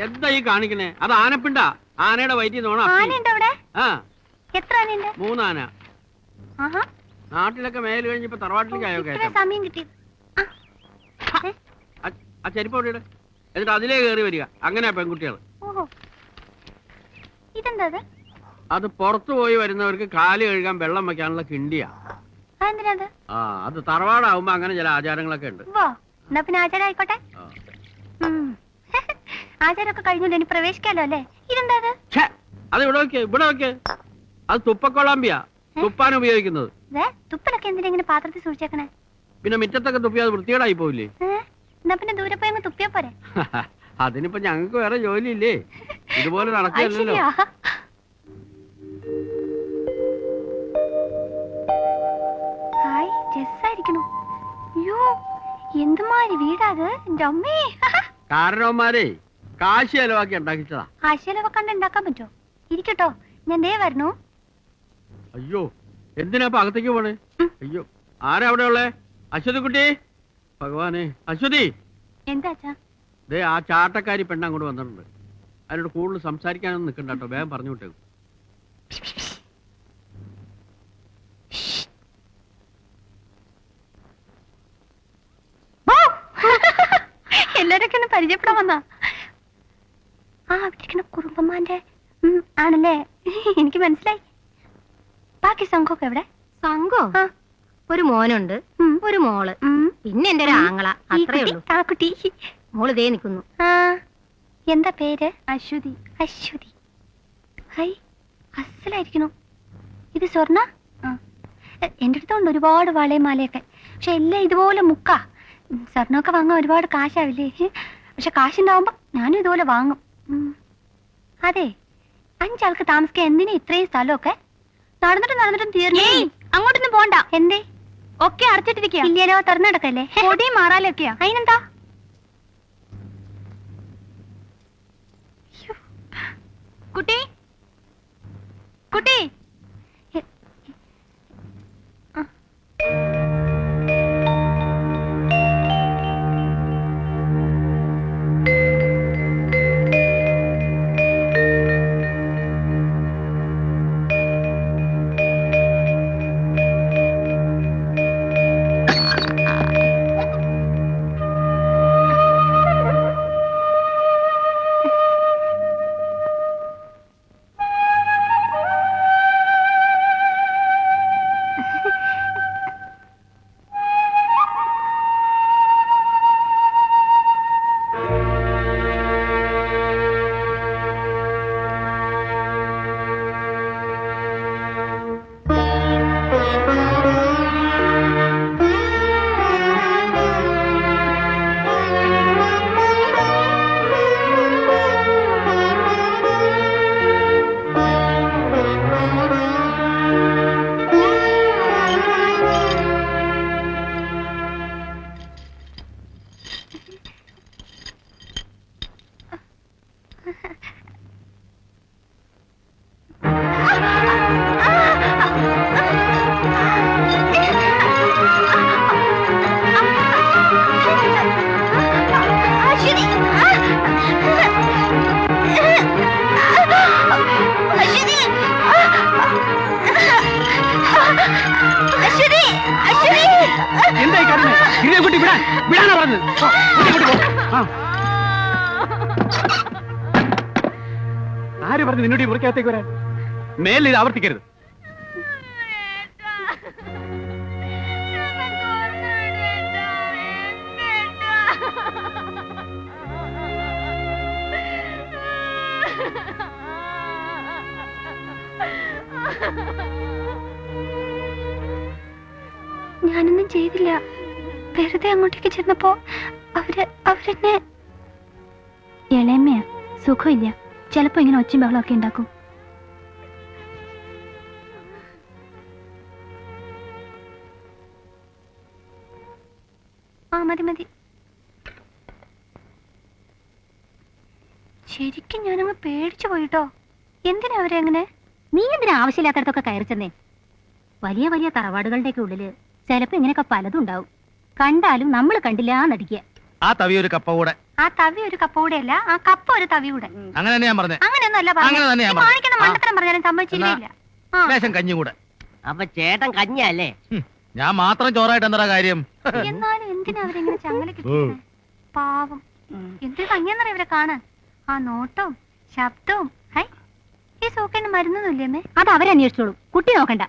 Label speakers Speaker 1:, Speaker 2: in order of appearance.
Speaker 1: എന്താ ഈ കാണിക്കണേ അത് ആനപ്പിണ്ട. ആനയുടെ വയറ്റിൽ നോണ
Speaker 2: ആനയുണ്ട്
Speaker 1: ആ.
Speaker 2: എത്ര ആനയുണ്ട്?
Speaker 1: മൂന്നാന. നാട്ടിലൊക്കെ മേൽ കഴിഞ്ഞപ്പോ തറവാട്ടിലേക്ക് ആയോ
Speaker 2: സമയം കിട്ടി. ആ, ഏ,
Speaker 1: ആ- ആ ചെരുപ്പ് അവിടെ ഇട്. എന്നിട്ട് അതിലേ കയറി വരിക. അങ്ങനെയാ പെൺകുട്ടികൾ.
Speaker 2: അത്?
Speaker 1: പുറത്തു പോയി വരുന്നവർക്ക് കാൽ കഴുകാൻ വെള്ളം വെക്കാനുള്ള കിണ്ടിയാ. ആ അത് തറവാടാവുമ്പോ അങ്ങനെ ചില ആചാരങ്ങളൊക്കെ ഉണ്ട്.
Speaker 2: എന്നാ പിന്നെ ആചാരം ആയിക്കോട്ടെ. ആചാരമൊക്കെ കഴിഞ്ഞോണ്ട് ഇനി പ്രവേശിക്കാലോ അല്ലേ? ഇതെന്താ അത്
Speaker 1: ഛേ, അത് ഇവിടെ വെക്ക് ഇവിടെ വെക്ക് അത് തുപ്പക്കൊളാമ്പിയാ തുപ്പാൻ ഉപയോഗിക്കുന്നത്.
Speaker 2: ദേ, തുപ്പലൊക്കെ എന്തിനാ ഇങ്ങനെ പാത്രത്തിൽ സൂക്ഷിച്ചേക്കണേ?
Speaker 1: പിന്നെ മുറ്റത്തൊക്കെ തുപ്പിയാ വൃത്തികേടായി പോവില്ലേ?
Speaker 2: ഏ? എന്നാ പിന്നെ ദൂരെ പോയി അങ്ങ് തുപ്പിയാ പോരെ?
Speaker 1: അതിനിപ്പോ ഞങ്ങൾക്ക് വേറെ ജോലിയില്ലേ? ഇതുപോലെ നടക്കില്ലല്ലോ
Speaker 2: ശരിയാ. ഹായ് രസായിരിക്കണു അയ്യോ എന്തുമാതിരി വീടാത് അമ്മേ.
Speaker 1: കാരണവന്മാരെ കാശ് ചെലവാക്കി ഉണ്ടാക്കിച്ചതാ.
Speaker 2: ആശയിലൊക്കെ കണ്ട് ഉണ്ടാക്കാൻ പറ്റുമോ ഇരിക്കട്ടോ. ഞാൻ ദേ വരണു
Speaker 1: അയ്യോ എന്തിനാ ഇപ്പൊ അകത്തേക്ക് പോണേ? അയ്യോ ആരാ അവിടെ ഉള്ളേ? അശ്വതി കുട്ടി? ഭഗവാനെ അശ്വതി.
Speaker 2: എന്താ
Speaker 1: ദേ ആ ചാട്ടക്കാരി പെണ്ണ് അങ്ങോട്ട് വന്നിട്ടുണ്ട്. അതിനോട് കൂടുതൽ സംസാരിക്കാനൊന്നും നിൽക്കണ്ട കേട്ടോ വേഗം പറഞ്ഞു വിട്ടേക്കും.
Speaker 2: എല്ലാരൊക്കെ ഒന്ന് പരിചയപ്പെടാൻ വന്നാ ആ അവിടെ ഇരിക്കണ കുറുമ്പമ്മാന്റെ ആണല്ലേ? എനിക്ക് മനസ്സിലായി. ബാക്കി സംഘമൊക്കെ എവിടെ?
Speaker 3: സംഘോ? ഒരു മോനുണ്ട് ഒരു
Speaker 2: മോൾ.
Speaker 3: പിന്നെ എന്റെ ഒരു ആങ്ങള അത്രേ ഉള്ളൂ.
Speaker 2: കുട്ടി.
Speaker 3: മോൾ ദേ നിൽക്കുന്നു.
Speaker 2: എന്താ പേര്? അശ്വതി. അശ്വതി. ഹൈ അസലായിരിക്കണു? ഇത് സ്വർണ ആ. എ- എന്റെ അടുത്തുണ്ട് ഒരുപാട് വളയും മാലയൊക്കെ പക്ഷെ എല്ലാം ഇതുപോലെ മുക്ക. സ്വർണമൊക്കെ വാങ്ങാൻ ഒരുപാട് കാശാവില്ലേ? പക്ഷെ കാശുണ്ടാവുമ്പോ ഞാനും ഇതുപോലെ വാങ്ങും. അതെ അഞ്ചാൾക്ക് താമസിക്കാൻ എന്തിനാ ഇത്രയും സ്ഥലമൊക്കെ? നടന്നിട്ട് നടന്നിട്ടും തീർന്നു. അങ്ങോട്ടൊന്നും പോണ്ട. എന്തേ? ഒക്കെ അടച്ചിട്ടിരിക്കുക ഇല്ലല്ലോ തുറന്നെടുക്കല്ലേ പൊടി മാറാലൊക്കെയാ. അതിനെന്താ?
Speaker 1: കടന്ന് ഗിരിയെ കുട്ടി വിടാൻ വിടാനാ പറഞ്ഞത്. ആര് പറഞ്ഞു നിന്നോട് മുറിക്കകത്തേക്ക് വരാൻ? മേലിൽ ആവർത്തിക്കരുത്.
Speaker 2: ഞാനൊന്നും ചെയ്തില്ല. വെറുതെ അങ്ങോട്ടേക്ക് ചെന്നപ്പോ അവർ അവരെന്നെ ഇളയമ്മയാ സുഖമില്ല. ചിലപ്പോ ഇങ്ങനെ ഒച്ചയും ബഹളമൊക്കെ ഉണ്ടാക്കും. ആ മതി മതി. ശരിക്കും ഞാനങ്ങ് പേടിച്ചു പോയിട്ടോ. എന്തിനാ അവരെ അങ്ങനെ?
Speaker 3: നീ എന്തിനാ ആവശ്യമില്ലാത്തടത്തൊക്കെ കയറി ചെന്നേ? വലിയ വലിയ തറവാടുകളുടെയൊക്കെ ഉള്ളിൽ ചിലപ്പോ ഇങ്ങനെയൊക്കെ പലതും ഉണ്ടാവും. കണ്ടാലും നമ്മൾ കണ്ടില്ല നടിക്കുക
Speaker 4: ആ തവി ഒരു കപ്പ കൂടെ.
Speaker 2: ആ തവി ഒരു കപ്പ കൂടെ അല്ല ആ കപ്പ ഒരു തവി കൂടെ.
Speaker 4: അങ്ങനെ തന്നെ ഞാൻ പറഞ്ഞേ. അങ്ങനെ തന്നെ ഞാൻ പറഞ്ഞത്.
Speaker 2: മാണിക്കുന്ന മണ്ടത്തരം പറഞ്ഞാലും സമ്മതിച്ചില്ല ആ.
Speaker 4: ലേശം കഞ്ഞി കൂടെ.
Speaker 5: അപ്പൊ ചേട്ടൻ കഞ്ഞല്ലേ
Speaker 4: ഹും, ഞാൻ മാത്രം ചോറായിട്ട് എന്താ കാര്യം?
Speaker 2: എന്നാലും എന്തിനാ അവരെങ്ങനെ ചങ്ങല കിട്ടിയത് പാവം. എന്തൊരു ഭംഗിയെന്നറിയ ഇവരെ കാണാൻ. ആ നോട്ടവും ശബ്ദവും ഹൈ. ഈ സൂക്കേണ്ട മരുന്നൊന്നുമില്ലേ അമ്മേ?
Speaker 3: അത് അവരന്വേഷിച്ചോളൂ. കുട്ടി നോക്കണ്ട.